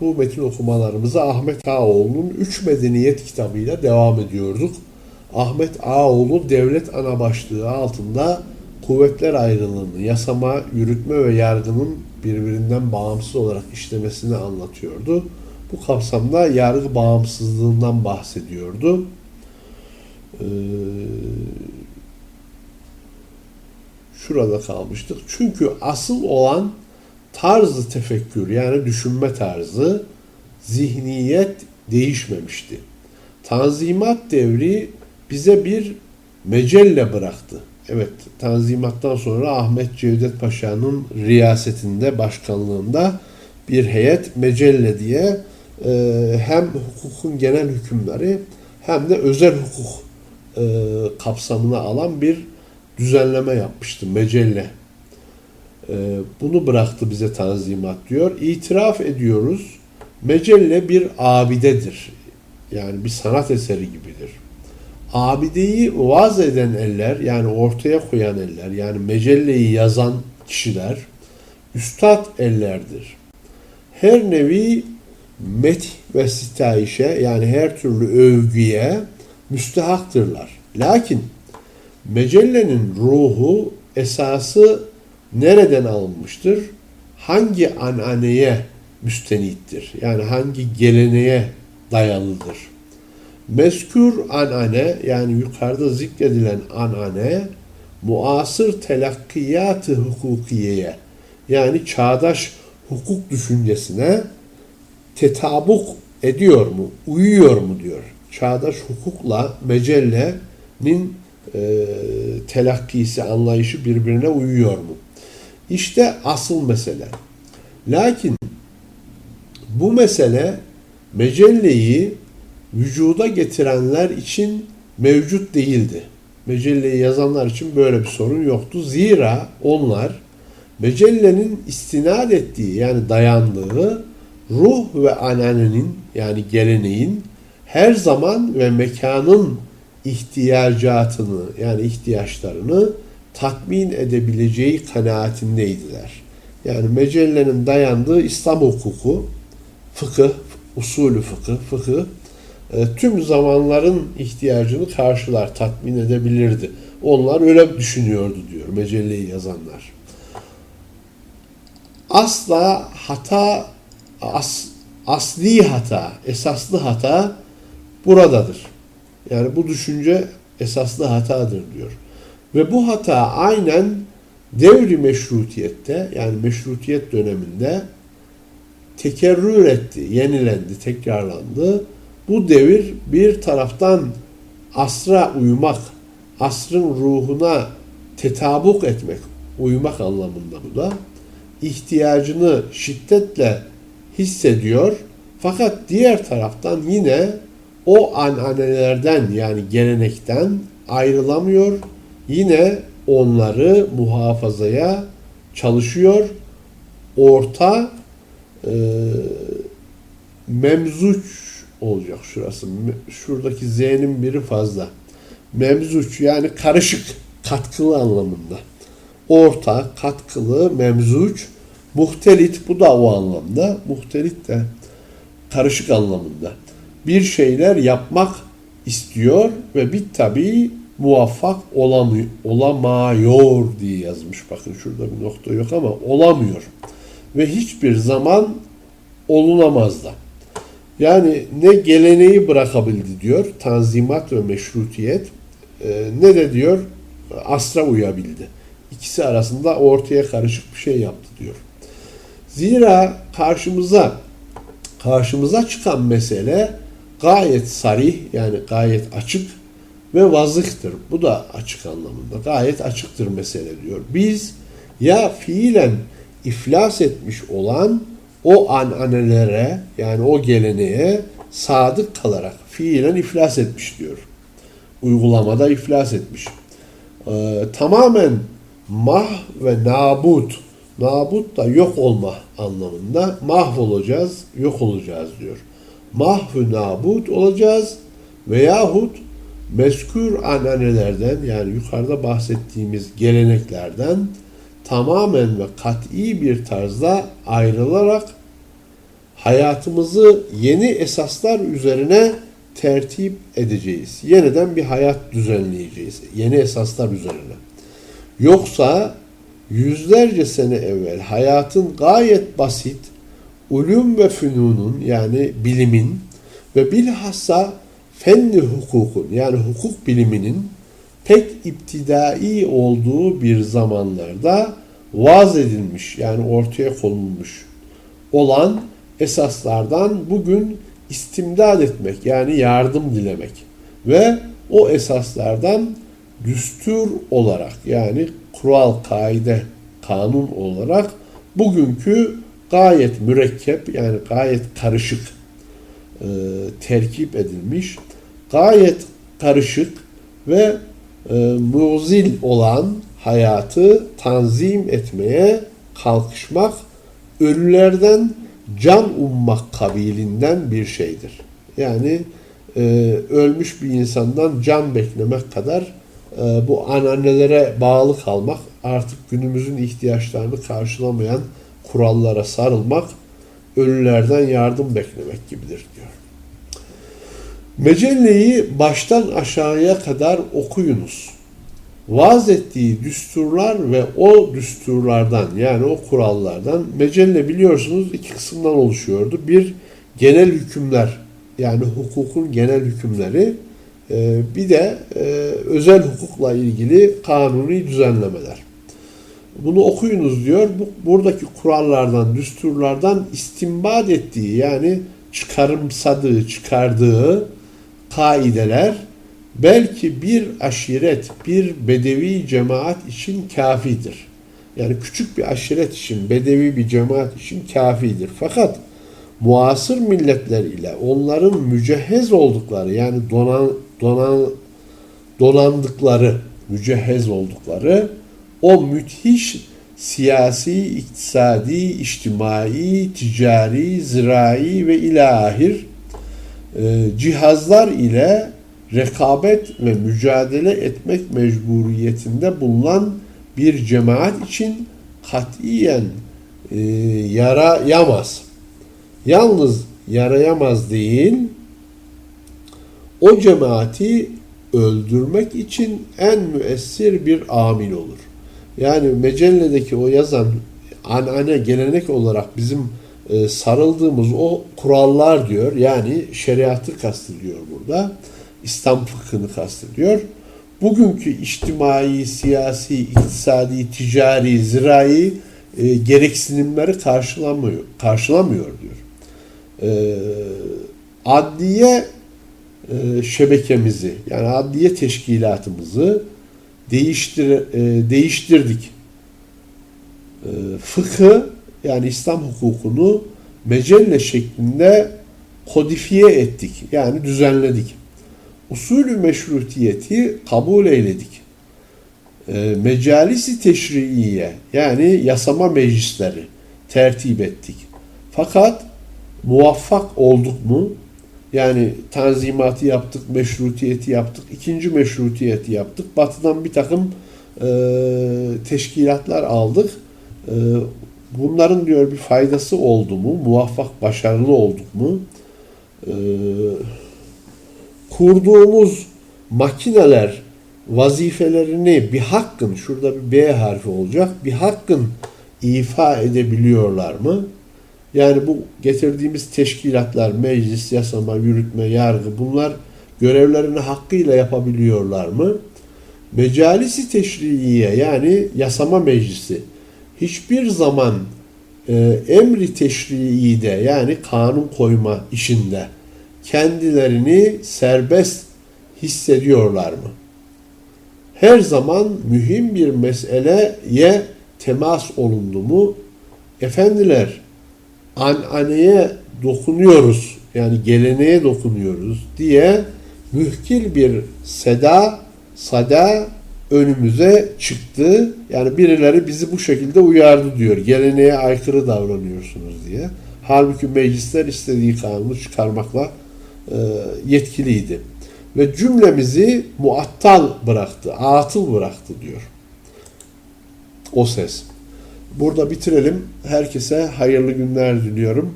Bu metin okumalarımıza Ahmet Ağaoğlu'nun Üç Medeniyet kitabıyla devam ediyorduk. Ahmet Ağaoğlu devlet ana başlığı altında kuvvetler ayrılığını, yasama, yürütme ve yargının birbirinden bağımsız olarak işlemesini anlatıyordu. Bu kapsamda yargı bağımsızlığından bahsediyordu. Ee, şurada kalmıştık. Çünkü asıl olan tarzı tefekkür yani düşünme tarzı, zihniyet değişmemişti. Tanzimat devri bize bir mecelle bıraktı. Evet, Tanzimat'tan sonra Ahmet Cevdet Paşa'nın riyasetinde, başkanlığında bir heyet mecelle diye e, hem hukukun genel hükümleri hem de özel hukuk e, kapsamına alan bir düzenleme yapmıştı mecelle. E, bunu bıraktı bize Tanzimat diyor. İtiraf ediyoruz. Mecelle bir abidedir. Yani bir sanat eseri gibidir. Abideyi vaz eden eller yani ortaya koyan eller yani mecelleyi yazan kişiler üstad ellerdir. Her nevi met ve sitayişe yani her türlü övgüye müstehaktırlar. Lakin mecellenin ruhu esası nereden alınmıştır? Hangi ananeye müstenittir? Yani hangi geleneğe dayalıdır? Meskür anane yani yukarıda zikredilen anane muasır telakkiyatı hukukiyeye yani çağdaş hukuk düşüncesine tetabuk ediyor mu, uyuyor mu diyor. Çağdaş hukukla mecellenin e, telakkisi, anlayışı birbirine uyuyor mu? İşte asıl mesele. Lakin bu mesele mecelleyi vücuda getirenler için mevcut değildi. Mecelleyi yazanlar için böyle bir sorun yoktu. Zira onlar mecellenin istinad ettiği yani dayandığı ruh ve ananenin yani geleneğin her zaman ve mekanın ihtiyacatını yani ihtiyaçlarını tatmin edebileceği kanaatindeydiler. Yani mecellenin dayandığı İslam hukuku, fıkıh, usulü fıkıh, fıkıh e, tüm zamanların ihtiyacını karşılar, tatmin edebilirdi. Onlar öyle düşünüyordu diyor mecelleyi yazanlar. Asla hata, as, asli hata, esaslı hata buradadır. Yani bu düşünce esaslı hatadır diyor. Ve bu hata aynen devri meşrutiyette yani meşrutiyet döneminde tekerrür etti, yenilendi, tekrarlandı. Bu devir bir taraftan asra uymak, asrın ruhuna tetabuk etmek, uymak anlamında bu da ihtiyacını şiddetle hissediyor. Fakat diğer taraftan yine o ananelerden yani gelenekten ayrılamıyor. Yine onları muhafazaya çalışıyor. Orta e, memzuç olacak şurası. Şuradaki Z'nin biri fazla. Memzuç yani karışık, katkılı anlamında. Orta, katkılı, memzuç, muhtelit bu da o anlamda. Muhtelit de karışık anlamında. Bir şeyler yapmak istiyor ve bir tabi muvaffak olamıyor, olamıyor diye yazmış. Bakın şurada bir nokta yok ama olamıyor. Ve hiçbir zaman olunamaz da. Yani ne geleneği bırakabildi diyor tanzimat ve meşrutiyet e, ne de diyor asra uyabildi. İkisi arasında ortaya karışık bir şey yaptı diyor. Zira karşımıza karşımıza çıkan mesele gayet sarih yani gayet açık ve vazıktır. Bu da açık anlamında. Gayet açıktır mesele diyor. Biz ya fiilen iflas etmiş olan o ananelere yani o geleneğe sadık kalarak fiilen iflas etmiş diyor. Uygulamada iflas etmiş. Ee, tamamen mah ve nabut. Nabut da yok olma anlamında. Mahvolacağız, yok olacağız diyor. Mahvü nabut olacağız veyahut meskür ananelerden yani yukarıda bahsettiğimiz geleneklerden tamamen ve kat'i bir tarzda ayrılarak hayatımızı yeni esaslar üzerine tertip edeceğiz. Yeniden bir hayat düzenleyeceğiz. Yeni esaslar üzerine. Yoksa yüzlerce sene evvel hayatın gayet basit ulum ve fünunun yani bilimin ve bilhassa fenni hukukun yani hukuk biliminin pek iptidai olduğu bir zamanlarda vaz edilmiş yani ortaya konulmuş olan esaslardan bugün istimdad etmek yani yardım dilemek ve o esaslardan düstur olarak yani kural, kaide, kanun olarak bugünkü gayet mürekkep yani gayet karışık e, terkip edilmiş, gayet karışık ve e, muzil olan hayatı tanzim etmeye kalkışmak ölülerden can ummak kabilinden bir şeydir. Yani e, ölmüş bir insandan can beklemek kadar e, bu anneannelere bağlı kalmak artık günümüzün ihtiyaçlarını karşılamayan kurallara sarılmak ölülerden yardım beklemek gibidir diyor. Mecelleyi baştan aşağıya kadar okuyunuz. Vaz ettiği düsturlar ve o düsturlardan yani o kurallardan mecelle biliyorsunuz iki kısımdan oluşuyordu. Bir genel hükümler yani hukukun genel hükümleri e, bir de e, özel hukukla ilgili kanuni düzenlemeler. Bunu okuyunuz diyor. Bu, buradaki kurallardan, düsturlardan istimbat ettiği yani çıkarımsadığı, çıkardığı kaideler belki bir aşiret, bir bedevi cemaat için kafidir. Yani küçük bir aşiret için, bedevi bir cemaat için kafidir. Fakat muasır milletler ile onların mücehhez oldukları yani donan, donan, donandıkları, mücehhez oldukları o müthiş siyasi, iktisadi, içtimai, ticari, zirai ve ilahir cihazlar ile rekabet ve mücadele etmek mecburiyetinde bulunan bir cemaat için katiyen e, yarayamaz. Yalnız yarayamaz değil, o cemaati öldürmek için en müessir bir amil olur. Yani mecelledeki o yazan anane gelenek olarak bizim e, sarıldığımız o kurallar diyor. Yani şeriatı kastediyor burada. İslam fıkhını kastediyor. Bugünkü içtimai, siyasi, iktisadi, ticari, zirai e, gereksinimleri karşılamıyor, karşılamıyor diyor. E, adliye e, şebekemizi yani adliye teşkilatımızı değiştir, e, değiştirdik. E, fıkhı yani İslam hukukunu mecelle şeklinde kodifiye ettik. Yani düzenledik. Usulü meşrutiyeti kabul eyledik. E, mecalisi teşriiye yani yasama meclisleri tertip ettik. Fakat muvaffak olduk mu? Yani tanzimatı yaptık, meşrutiyeti yaptık, ikinci meşrutiyeti yaptık. Batı'dan bir takım e, teşkilatlar aldık. E, bunların diyor bir faydası oldu mu? Muvaffak, başarılı olduk mu? E, kurduğumuz makineler vazifelerini bir hakkın, şurada bir B harfi olacak, bir hakkın ifa edebiliyorlar mı? Yani bu getirdiğimiz teşkilatlar, meclis, yasama, yürütme, yargı bunlar görevlerini hakkıyla yapabiliyorlar mı? Mecalisi teşriiye yani yasama meclisi hiçbir zaman e, emri teşriide yani kanun koyma işinde kendilerini serbest hissediyorlar mı? Her zaman mühim bir meseleye temas olundu mu? Efendiler ananeye dokunuyoruz yani geleneğe dokunuyoruz diye mühkil bir seda sada önümüze çıktı. Yani birileri bizi bu şekilde uyardı diyor. Geleneğe aykırı davranıyorsunuz diye. Halbuki meclisler istediği kanunu çıkarmakla e, yetkiliydi. Ve cümlemizi muattal bıraktı, atıl bıraktı diyor. O ses. Burada bitirelim. Herkese hayırlı günler diliyorum.